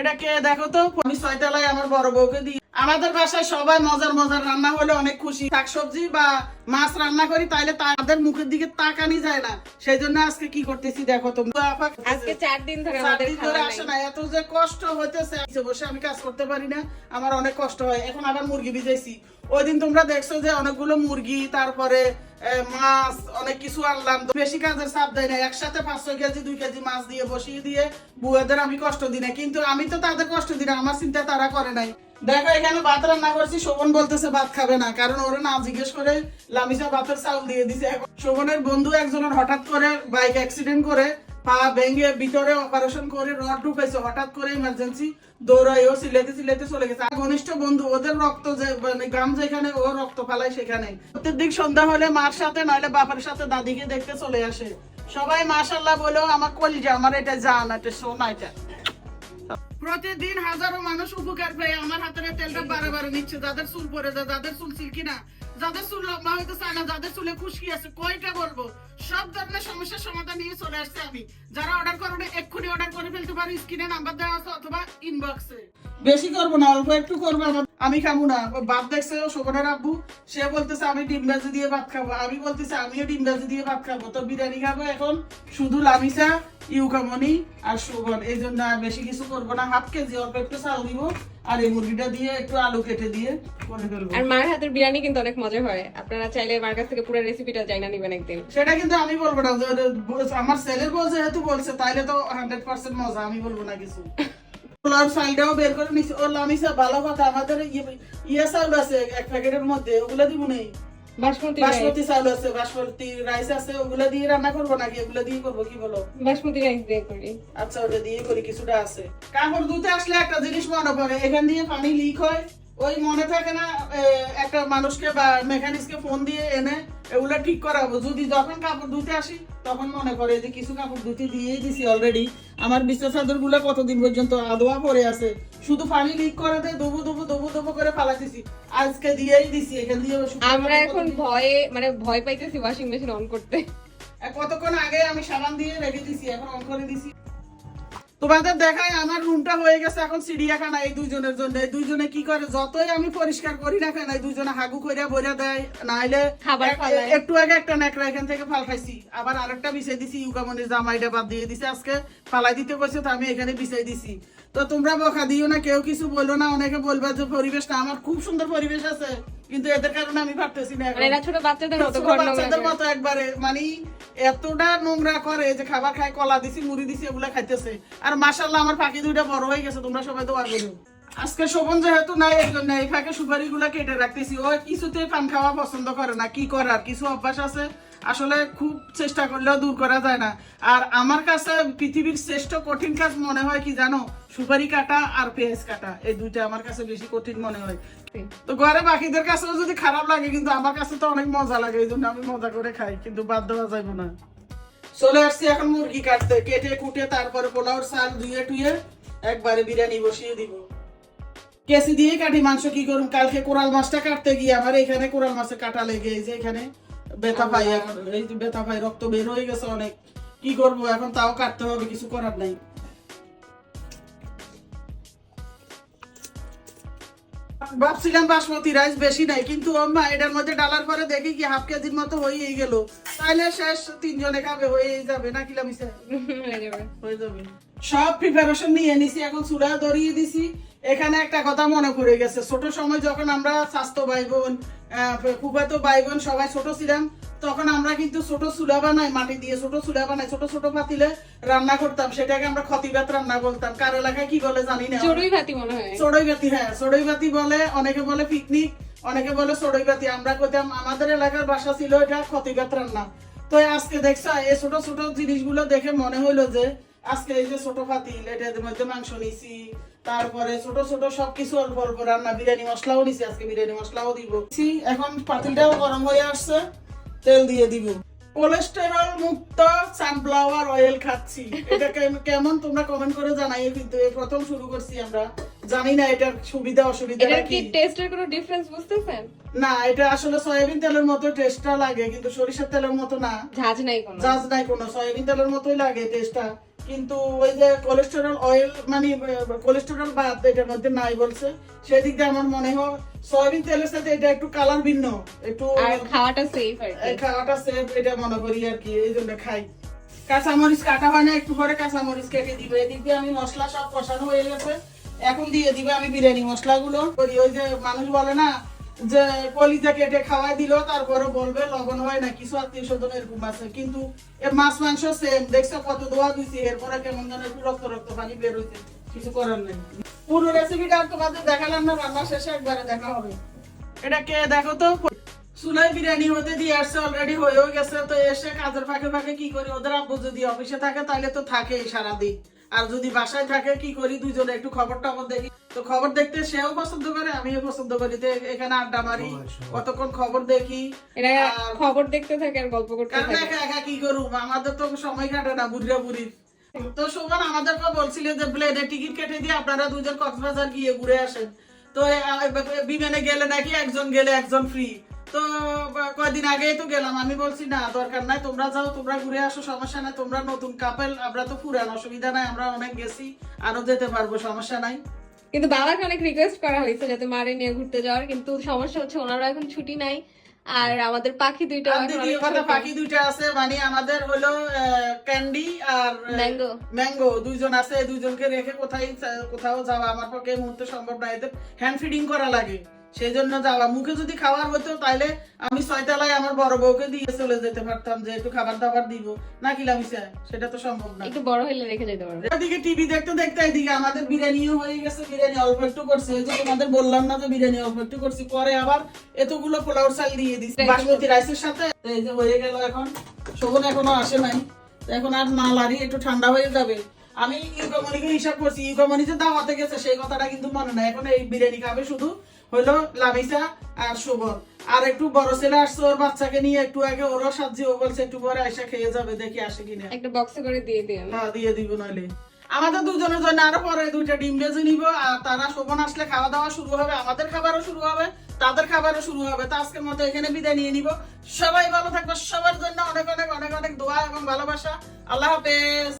এটা কে দেখো তো? আমি ছয়তলায় আমার বড় বউকে দিই। আমাদের বাসায় সবাই মজার মজার রান্না হলে অনেক খুশি। শাকসবজি বা মাছ রান্না করি তাইলে তাদের মুখের দিকে তাকানি যায় না। সেই জন্য আজকে কি করতেছি দেখো তো। আজকে চার দিন ধরে আমাদের ধরে আসে না এত যে কষ্ট হইতেছে বসে আমি কাজ করতে পারি না। আমার অনেক কষ্ট হয়। এখন আবার মুরগি ভিজাইছি। ওই দিন তোমরা দেখছ যে অনেকগুলো মুরগি তারপরে মাছ, অনেক কিছু আনলাম। বেশি কাজের চাপ দেয় না একসাথে পাঁচশো কেজি, দুই কেজি মাছ দিয়ে বসিয়ে দিয়ে বুয়েদের আমি কষ্ট দিই না কিন্তু আমি তো তাদের কষ্ট দিই না, আমার চিন্তা তারা করে নাই। দেখো, এখানে ভাত রান্না করছি, শোভন বলতেছে ভাত খাবে না। কারণ ওরা না জিজ্ঞেস করে লামিসা ভাতের চাউল দিয়ে দিছে। শোভনের বন্ধু একজনের হঠাৎ করে বাইক অ্যাক্সিডেন্ট করে পা ভেঙে ভিতরে অপারেশন করে রড হঠাৎ করে ইমার্জেন্সি সিলেতে সিলেতে চলে গেছে। ঘনিষ্ঠ বন্ধু, ওদের রক্ত মানে গ্রাম যেখানে, ও রক্ত ফালায় সেখানে। প্রত্যেক সন্ধ্যা হলে মার সাথে, নইলে বাবার সাথে দাদিকে দেখতে চলে আসে। সবাই মাশাল্লাহ বলেও আমার কলিজা আমার এটা জান, এটা সোনা এটা। প্রতিদিন হাজারো মানুষ উপকার পেয়ে আমার হাতের তেলটা বারে বারে নিচ্ছে। যাদের চুল পরে যায়, যাদের চুল সিল্কি না, যাদের চুল লম্বা হইতে চায় না, যাদের চুলে খুশকি আছে, কয়টা বলব? সব ধরনের চলে আসছে আমি। যারা অর্ডার করবে এক্ষুনি অর্ডার করে ফেলতে পারো। স্ক্রিনে নাম্বার দেওয়া আছে অথবা ইনবক্সে বেশি করব না, অল্প একটু করব আমি খাব না। বাপ দেখছে শোভনের আব্বু। সে বলতেছে আমি ডিম ভাজি দিয়ে ভাত খাব। আমি বলতেছি আমিও ডিম ভাজি দিয়ে ভাত খাব। তো বিরিয়ানি খাব এখন। শুধু লামিসা ইউকামনি আর শোভন এই জন্য আর বেশি কিছু করব না। হাফ কেজি অল্প একটু চাল দিব আর এই মুরগিটা দিয়ে একটু আলু কেটে দিয়ে আর মার হাতের বিরিয়ানি কিন্তু অনেক মজা হয়। আপনারা চাইলে মার কাছ থেকে পুরো রেসিপিটা জানা নিবেন একদিন। সেটা কিন্তু আমি বলব না। আমার ছেলের বউ যেহেতু বলছে তাইলে তো হান্ড্রেড পার্সেন্ট মজা। আমি বলব না কিছু। পোলার সালটাও বের করে নিছি। ও লামিসা ভালো কথা আমাদের ইয়ে- ইয়ে চাউল আছে এক প্যাকেটের মধ্যে ওগুলো দিব নেই। বাসমতি বাসমতি চাউল আছে বাসমতি রাইস আছে ওগুলো দিয়ে রান্না করব নাকি? ওগুলো দিয়ে করব কি বলো? বাসমতি রাইস দিয়ে করি। আচ্ছা ওটা দিয়ে করি কিছুটা আছে। কাপড় ধুতে আসলে একটা জিনিস মনে পড়ে এখান দিয়ে পানি লিক হয় ওই মনে থাকে না একটা মানুষকে বা মেকানিক্সকে ফোন দিয়ে এনে এগুলো ঠিক করাবো। যদি যখন কাপড় ধুতে আসি তখন মনে করে যে কিছু কাপড় ধুতে দিয়েই দিছি অলরেডি আমার বিছনা চাদরগুলো কতদিন পর্যন্ত আদোয়া পরে আছে। শুধু পানি লিক করে দেয় দবু দবু দবু দবু করে ফালাতেছি আজকে দিয়েই দিছি এখান দিয়ে আমরা এখন ভয়ে মানে ভয় পাইতেছি ওয়াশিং মেশিন অন করতে। কতক্ষণ আগে আমি সাবান দিয়ে রেখে দিছি এখন অন করে দিছি। তোমাদের দেখায় আমার রুমটা হয়ে গেছে এখন চিড়িয়াখানা এই দুইজনের জন্য। এই দুইজনে কি করে? যতই আমি পরিষ্কার করি না কেন এই দুইজনে হাগু কইরা বইরা দেয়। নাইলে খাবার একটু আগে একটা নেকড়া এখান থেকে ফালফাইছি আবার আরেকটা বিষয় দিছি ইউকামনির জামাইটা বাদ দিয়ে দিছি। আজকে ফালাই দিতে কইছে তো আমি এখানে বিষয় দিছি। তো তোমরা বকা দিও না কেউ কিছু বলল না অনেকে বলবা যে পরিবেশটা আমার খুব সুন্দর পরিবেশ আছে কিন্তু এদের কারণে আমি ভাবতেছি না মানে এরা ছোট বাচ্চাদের মতো ঘর বাচ্চাদের মতো একবারে মানে এতটা নোংরা করে যে খাবার খায় কলা দিছি মুড়ি দিছি এগুলা খাইতেছে। আর মাশাল্লাহ আমার পাখি দুইটা বড় হয়ে গেছে তোমরা সবাই দোয়া করো। আজকে শোভন যেহেতু নাই এই জন্য এই ফাঁকে সুপারি গুলা কেটে রাখতেছি। ও কিছুতেই পান খাওয়া পছন্দ করে না কি করার কিছু অভ্যাস আছে? আসলে খুব চেষ্টা করলেও দূর করা যায় না। আর আমার কাছে পৃথিবীর শ্রেষ্ঠ কঠিন কাজ মনে হয় কি জানো? সুপারি কাটা আর পেঁয়াজ কাটা। এই দুইটা আমার কাছে বেশি কঠিন মনে হয়। তো ঘরে বাকিদের কাছেও যদি খারাপ লাগে, কিন্তু আমার কাছে তো অনেক মজা লাগে, এই জন্য আমি মজা করে খাই, কিন্তু বাদ দেওয়া যাবে না। চলে আসছি এখন মুরগি কাটতে। কেটে কুটে তারপরে পোলাওর চাল ধুয়ে টুয়ে একবারে বিরিয়ানি বসিয়ে দিব। কেসি দিয়ে কাটি মাংস কি করুন কালকে কোরাল মাছটা কাটতে গিয়ে আমার এখানে কোরাল মাছে কাটা লেগে এই যে এখানে। ব্যথা পাই, এখন এই ব্যথা পাই, রক্ত বের হয়ে গেছে অনেক। কি করব? এখন তাও কাটতে হবে, কিছু করার নাই। ভাবছিলাম বাসমতি রাইস বেশি নাই কিন্তু আম্মা এটার মধ্যে ডালার পরে দেখি কি হাফ কেজির মতো হয়েই গেল। তাইলে শেষ তিনজনে খাবে হয়ে যাবে না কিলাম হয়ে যাবে। সব প্রিপারেশন নিয়ে নিছি এখন চুলা ধরিয়ে দিছি। এখানে একটা কথা মনে পড়ে গেছে ছোট সময় যখন আমরা স্বাস্থ্য ভাই বোন খুব ভাই বোন সবাই ছোট ছিলাম তখন আমরা কিন্তু ছোট চুলা বানাই মাটি দিয়ে ছোট চুলা বানাই ছোট ছোট পাতিলে রান্না করতাম। সেটাকে আমরা খতিবাত রান্না বলতাম। কার এলাকায় কি বলে জানি না। চড়ুই ভাতি মনে হয়। চড়ই বাতি হ্যাঁ চড়ই বাতি বলে অনেকে বলে পিকনিক অনেকে বলে চড়ই বাতি আমরা কইতাম আমাদের এলাকার ভাষা ছিল এটা খতিবাত রান্না। তো আজকে দেখছ এই ছোট ছোট জিনিসগুলো দেখে মনে হইল যে আজকে এই যে ছোট পাতিল এটার মধ্যে মাংস নিছি তারপরে ছোট ছোট সবকিছু অল্প অল্প রান্না বিরিয়ানি মশলাও নিছি আজকে বিরিয়ানি মশলাও দিব। এখন পাতিলটাও গরম হয়ে আসছে। তেল দিয়ে দিব। কোলেস্টেরল মুক্ত সানফ্লাওয়ার অয়েল খাচ্ছি। এটা কেমন তোমরা কমেন্ট করে জানাইও কিন্তু এই প্রথম শুরু করছি আমরা। জানি না এটার সুবিধা অসুবিধা এটা কি কি। টেস্টের কোনো ডিফারেন্স বুঝতেছেন? না এটা আসলে সয়াবিন তেলের মতো টেস্টটা লাগে কিন্তু সরিষার তেলের মতো না। ঝাঁজ নাই কোনো। ঝাঁজ নাই কোনো। সয়াবিন তেলের মতোই লাগে টেস্টটা কিন্তু ওই যে কোলেস্টেরল অয়েল মানে কোলেস্টেরল বাদ এটার মধ্যে নাই বলছে। সেদিক দিয়ে আমার মনে হয় সয়াবিন তেলের সাথে এটা একটু কালার ভিন্ন। একটু খাওয়াটা সেফ খাওয়াটা সেফ এটা মনে করি আর কি এই জন্য খাই। কাঁচামরিচ কাটা হয় না একটু পরে কাঁচামরিচ কেটে দিবে। এদিক দিয়ে আমি মশলা সব কষানো হয়ে গেছে। এখন দিয়ে দিবে আমি বিরিয়ানি মশলাগুলো। করি ওই যে মানুষ বলে না যে কলিজা কেটে খাওয়াই দিল তারপরে বলবে লবণ হয় না, কিছু আত্মীয় স্বজন এরকম আছে। কিন্তু এ মাছ, মাংস সেম দেখছ কত দোয়া দিছি এরপরে কেমন যেন একটু রক্ত রক্ত পানি বের হইছে কিছু করার নেই। পুরো রেসিপিটা তোমাদের দেখালাম না, রান্না শেষে একবারে দেখা হবে। এটা কে দেখো তো? চুলাই বিরিয়ানি হতে দিয়ে আসছে অলরেডি হয়েও গেছে, তো এসে কাজের ফাঁকে ফাঁকে কি করি? ওদের আব্বু যদি অফিসে থাকে, তাহলে তো থাকেই সারাদিন। আর যদি বাসায় থাকে, কি করি? দুজনে একটু খবর টবর দেখি। তো খবর দেখতে সেও পছন্দ করে আমিও পছন্দ করি। তো এখানে আড্ডা মারি কতক্ষণ খবর দেখি খবর দেখতে থাকে আর গল্প করতে থাকে। একা একা কি করুম? আমাদের তো সময় কাটে না বুড়িরা বুড়ির তো আমাদেরকে বলছিল যে ব্লেডে টিকিট কেটে দিয়ে আপনারা দুজন কক্সবাজার গিয়ে ঘুরে আসেন। তো বিমানে গেলে নাকি একজন গেলে একজন ফ্রি তো কয়দিন আগেই তো গেলাম। আমি বলছি না দরকার নাই তোমরা যাও তোমরা ঘুরে আসো সমস্যা নাই। তোমরা নতুন কাপেল আমরা তো পুরান অসুবিধা নাই আমরা অনেক গেছি আরও যেতে পারব সমস্যা নাই। কিন্তু বাবাকে অনেক রিকোয়েস্ট করা হয়েছে যাতে মারে নিয়ে ঘুরতে যাওয়ার কিন্তু সমস্যা হচ্ছে ওনারা এখন ছুটি নাই আর আমাদের পাখি দুইটা আর দ্বিতীয় কথা পাখি দুইটা আছে মানে আমাদের হলো ক্যান্ডি আর ম্যাঙ্গো ম্যাঙ্গো দুইজন আছে দুইজনকে রেখে কোথায় কোথাও যাওয়া আমার পক্ষে মুহূর্তে সম্ভব না এদের হ্যান্ড ফিডিং করা লাগে। সেই জন্য যাওয়া মুখে যদি খাবার হতো তাহলে আমি ছয়তলায় আমার বড় বউকে দিয়ে চলে যেতে পারতাম যে একটু খাবার দাবার দিব। না কি লামিসা? সেটা তো সম্ভব না। একটু বড় হইলে রেখে যেতে পারবে। এদিকে টিভি দেখতে দেখতে এদিকে আমাদের বিরিয়ানিও হয়ে গেছে বিরিয়ানি অল্প একটু করছে। ওই যে তোমাদের বললাম না যে বিরিয়ানি অল্প একটু করছি পরে আবার এতগুলো পোলাওর চাল দিয়ে দিচ্ছি বাসমতি রাইসের সাথে। এই যে হয়ে গেল এখন। শোভন এখনও আসে নাই। এখন আর না লারি একটু ঠান্ডা হয়ে যাবে। আমি ইউকমনিকে হিসাব করছি ইউকমনি যে দাওয়াতে গেছে সেই কথাটা কিন্তু মনে নাই। এখন এই বিরিয়ানি খাবে শুধু হলো লামিসা আর শোভন আর একটু বড় ছেলে আসছে ওর বাচ্চাকে নিয়ে একটু আগে ওরও সাহায্য ও বলছে একটু পরে আইসা খেয়ে যাবে দেখি আসে কিনা। একটা বক্সে করে দিয়ে দিও। হ্যাঁ দিয়ে দিব নইলে। আমাদের দুজনের জন্য আরও পরে দুইটা ডিম ভেজে নিব আর তারা শোভন আসলে খাওয়া দাওয়া শুরু হবে আমাদের খাবারও শুরু হবে তাদের খাবারও শুরু হবে। তো আজকের মতো এখানে বিদায় নিয়ে নিব। সবাই ভালো থাকবে সবার জন্য অনেক অনেক অনেক অনেক দোয়া এবং ভালোবাসা। আল্লাহ হাফেজ।